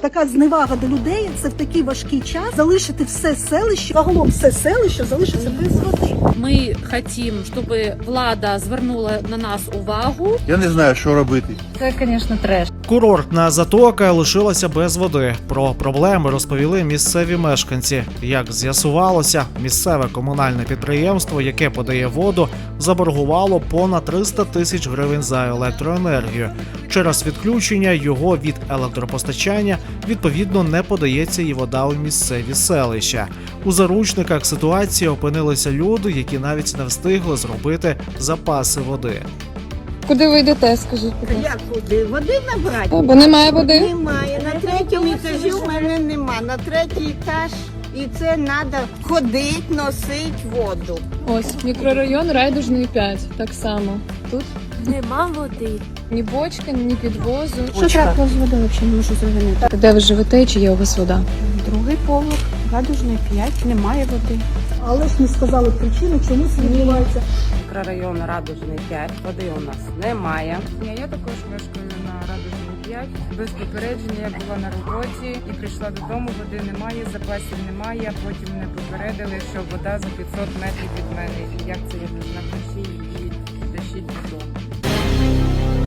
Така зневага до людей це в такий важкий час залишити все селище, загалом все селище залишиться без води. Ми хочемо, щоб влада звернула на нас увагу. Я не знаю, що робити. Це, звісно, треш. Курортна затока лишилася без води. Про проблеми розповіли місцеві мешканці. Як з'ясувалося, місцеве комунальне підприємство, яке подає воду, заборгувало понад 300 тисяч гривень за електроенергію. Через відключення його від електропостачання відповідно не подається і вода у місцеві селища. У заручниках ситуації опинилися люди, які навіть не встигли зробити запаси води. Куди ви йдете, скажіть? будь ласка? Як куди? Води набрати? Бо немає води. Немає. На третьому етажі в мене нема. На третій етаж і це треба ходити, носити воду. Ось мікрорайон Райдужний 5. Так само. Тут Нема води. ні бочки, ні підвозу. Що трапилось з водою, взагалі не можу зрозуміти. Де ви живете і чи є у вас вода? Другий поверх, радужний 5, немає води. Але ж не сказали причини, чому це відбувається. Мікрорайон Радужний 5, води у нас немає. Ні, я також мешкаю на Радужній 5. Без попередження я була на роботі і прийшла додому, води немає, запасів немає. Потім мене попередили, що вода за 500 метрів від мене. Як це я вночі її